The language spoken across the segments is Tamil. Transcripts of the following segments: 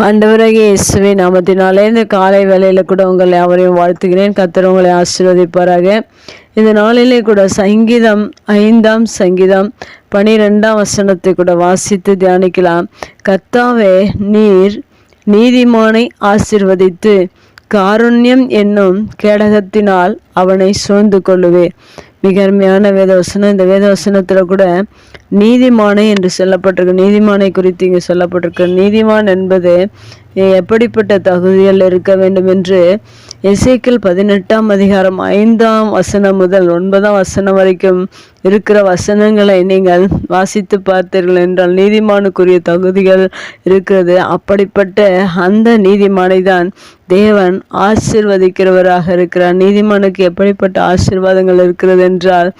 ஆண்டவராகிய இயேசுவே நாமத்தினாலே இந்த காலை வேலையில் கூட உங்களை அவரையும் வாழ்த்துகிறேன். கத்தர் உங்களை ஆசீர்வதிப்பாராக. இந்த நாளிலே கூட சங்கீதம் ஐந்தாம் சங்கீதம் பனிரெண்டாம் வசனத்தை கூட வாசித்து தியானிக்கலாம். கத்தாவே நீர் நீதிமானை ஆசிர்வதித்து காருண்யம் என்னும் கேடகத்தினால் அவனை சூழ்ந்து கொள்ளுவேன் மிக அருமையான வேதவசனம். இந்த வேதவசனத்தில் கூட நீதிமானை என்று சொல்லப்பட்டிருக்கு. நீதிமானை குறித்து இங்கே சொல்லப்பட்டிருக்கு. நீதிமான் என்பது எப்படிப்பட்ட தகுதிகள் இருக்க வேண்டும் என்று இசைக்கில் பதினெட்டாம் அதிகாரம் ஐந்தாம் வசனம் முதல் ஒன்பதாம் வசனம் வரைக்கும் இருக்கிற வசனங்களை நீங்கள் வாசித்து பார்த்தீர்கள் என்றால் நீதிமானுக்குரிய தகுதிகள் இருக்கிறது. அப்படிப்பட்ட அந்த நீதிமானை தான் தேவன் ஆசிர்வதிக்கிறவராக இருக்கிறார். நீதிமானுக்கு எப்படிப்பட்ட ஆசிர்வாதங்கள் இருக்கிறது என்றால்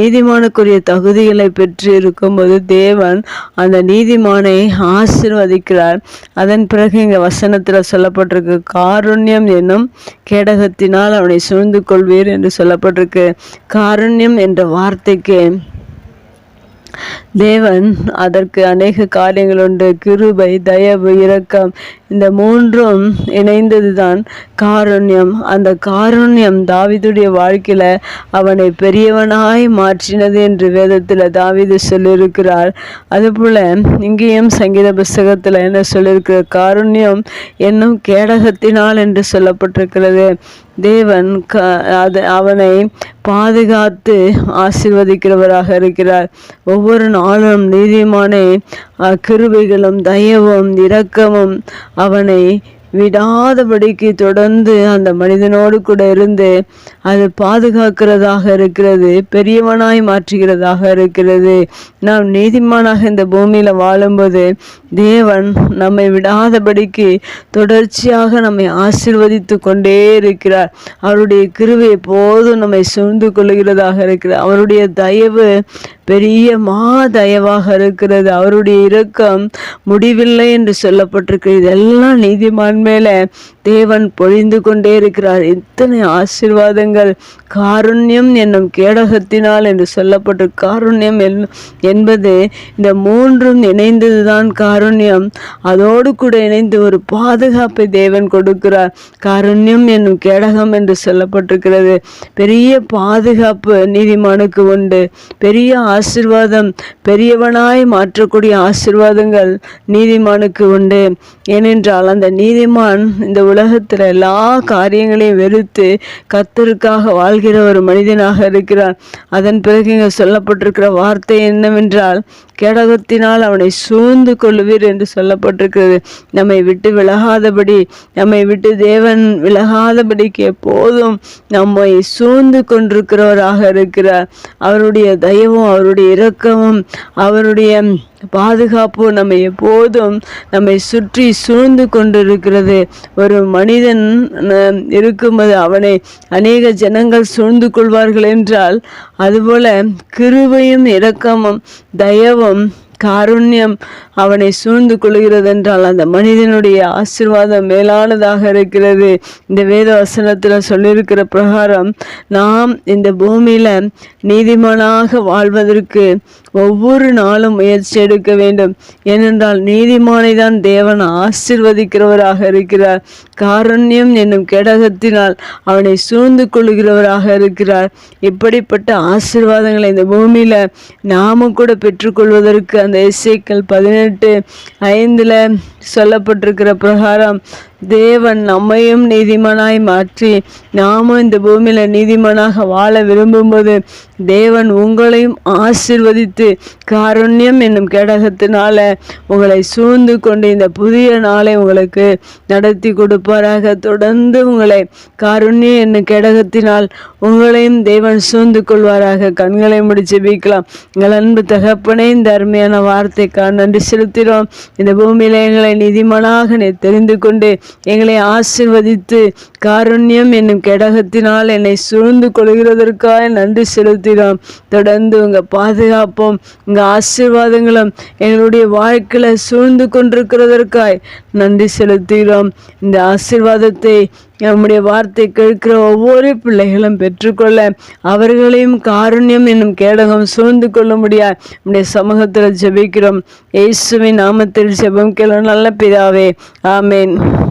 நீதிமானுக்குரிய தகுதிகளை பெற்று இருக்கும்போது தேவன் அந்த நீதிமானை ஆசிர்வதிக்கிறார். அதன் பிறகு இங்கே வசனத்தில் சொல்லப்பட்டிருக்கு காருண்யம் என்னும் கேடகத்தினால் அவனை சூழ்ந்து கொள்வீர் என்று சொல்லப்பட்டிருக்கு. காருண்யம் என்ற வார்த்தைக்கு தேவன் அதற்கு அநேக காரியங்கள் உண்டு. கிருபை தயவு இரக்கம் இந்த மூன்றும் இணைந்தது தான் காருண்யம். அந்த காருண்யம் தாவிதுடைய வாழ்க்கையில் அவனை பெரியவனாய் மாற்றினது என்று வேதத்தில் தாவிது சொல்லியிருக்கிறார். அதுபோல் இங்கேயும் சங்கீத புஸ்தகத்தில் என்ன சொல்லியிருக்கிற காருண்யம் என்னும் கேடகத்தினால் என்று சொல்லப்பட்டிருக்கிறது. தேவன் க அது அவனை பாதுகாத்து ஆசிர்வதிக்கிறவராக இருக்கிறார். ஒவ்வொரு நாளும் நீதிமானே கிருபைகளும் தயவும் இரக்கமும் அவனை விடாதபடிக்கு தொடர்ந்து அந்த மனிதனோடு கூட இருந்து அது பாதுகாக்கிறதாக இருக்கிறது பெரியவனாய் மாற்றுகிறதாக இருக்கிறது. நாம் நீதிமானாக இந்த பூமியில் வாழும்போது தேவன் நம்மை விடாதபடிக்கு தொடர்ச்சியாக நம்மை ஆசிர்வதித்து கொண்டே இருக்கிறார். அவருடைய கிருவை எப்போதும் நம்மை சூழ்ந்து கொள்கிறதாக இருக்கிறார் அவருடைய தயவு பெரிய மாதயவாக இருக்கிறது. அவருடைய இரக்கம் முடிவில்லை என்று சொல்லப்பட்டிருக்கு இதெல்லாம் நீதிமான் மேலே தேவன் பொழிந்து கொண்டே இருக்கிறார். இத்தனை ஆசிர்வாதங்கள். காருண்யம் என்னும் கேடகத்தினால் என்று சொல்லப்பட்டு காருண்யம் என்பது இந்த மூன்றும் இணைந்ததுதான் காருண்யம். அதோடு கூட இணைந்து ஒரு பாதுகாப்பை தேவன் கொடுக்கிறார். காருண்யம் என்னும் கேடகம் என்று சொல்லப்பட்டிருக்கிறது. பெரிய பாதுகாப்பு நீதிமானுக்கு உண்டு. பெரிய ஆசிர்வாதம் பெரியவனாய் மாற்றக்கூடிய ஆசிர்வாதங்கள் நீதிமானுக்கு உண்டு. ஏனென்றால் அந்த நீதிமான் இந்த உலகத்தில் எல்லா காரியங்களையும் வெறுத்து கத்தருக்காக வாழ்கிற ஒரு மனிதனாக இருக்கிறார். அதன் பிறகு இங்கே சொல்லப்பட்டிருக்கிற வார்த்தை என்னவென்றால் கேடகத்தினால் அவனை சூழ்ந்து கொள்ளுவீர் என்று சொல்லப்பட்டிருக்கிறது. நம்மை விட்டு விலகாதபடி நம்மை விட்டு தேவன் விலகாதபடிக்கு எப்போதும் நம்மை சூழ்ந்து கொண்டிருக்கிறவராக இருக்கிறார். அவருடைய தயவும் அவருடைய இரக்கமும் அவருடைய பாதுகாப்பு நம்மை எப்போதும் நம்மை சுற்றி சூழ்ந்து கொண்டிருக்கிறது. ஒரு மனிதன் இருக்கும்போது அவனை அநேக ஜனங்கள் சூழ்ந்து கொள்வார்கள் என்றால் அதுபோல கிருபையும் இரக்கமும் தயவும் Um. காருண்யம் அவனை சூழ்ந்து கொள்கிறது என்றால் அந்த மனிதனுடைய ஆசிர்வாதம் மேலானதாக இருக்கிறது. இந்த வேத வசனத்தில் சொல்லியிருக்கிற பிரகாரம் நாம் இந்த பூமியில் நீதிமானாக வாழ்வதற்கு ஒவ்வொரு நாளும் முயற்சி எடுக்க வேண்டும். ஏனென்றால் நீதிமானை தான் தேவன் ஆசிர்வதிக்கிறவராக இருக்கிறார். காருண்யம் என்னும் கேடகத்தினால் அவனை சூழ்ந்து கொள்கிறவராக இருக்கிறார். இப்படிப்பட்ட ஆசிர்வாதங்களை இந்த பூமியில் நாமும் கூட பெற்றுக்கொள்வதற்கு அந்த இசைக்கள் பதினெட்டு ஐந்தில் சொல்லப்பட்டிருக்கிற பிரகாரம் தேவன் நம்மையும் நீதிமனாய் மாற்றி நாமும் இந்த பூமியில் நீதிமனாக வாழ விரும்பும்போது தேவன் உங்களையும் ஆசிர்வதித்து காருண்யம் என்னும் கேடகத்தினால உங்களை சூழ்ந்து கொண்டு இந்த புதிய நாளை உங்களுக்கு நடத்தி கொடுப்பாராக. தொடர்ந்து உங்களை காருண்யம் என்னும் கேடகத்தினால் உங்களையும் தேவன் சூழ்ந்து கொள்வாராக. கண்களை முடிச்சு வீக்கலாம். எங்கள் அன்பு தகப்பனே இந்த அருமையான வார்த்தைக்காக நன்றி செலுத்தினோம் இந்த பூமியில எங்களை நீதிமனாக தெரிந்து கொண்டு எங்களை ஆசிர்வதித்து காருண்யம் என்னும் கெடகத்தினால் என்னை சூழ்ந்து கொள்கிறதற்காக நன்றி செலுத்தினோம். தொடர்ந்து உங்கள் பாதுகாப்பும் உங்கள் ஆசீர்வாதங்களும் எங்களுடைய வாழ்க்கையில் சூழ்ந்து கொண்டிருக்கிறதற்காய் நன்றி செலுத்துகிறோம் இந்த ஆசிர்வாதத்தை நம்முடைய வார்த்தை கேட்கிற ஒவ்வொரு பிள்ளைகளும் பெற்றுக்கொள்ள அவர்களையும் காருண்யம் என்னும் கேடகம் சூழ்ந்து கொள்ள முடியாது நம்முடைய சமூகத்தில் ஜெபிக்கிறோம். இயேசுவின் நாமத்தில் ஜெபம் கேள நல்ல பிதாவே. ஆமேன்.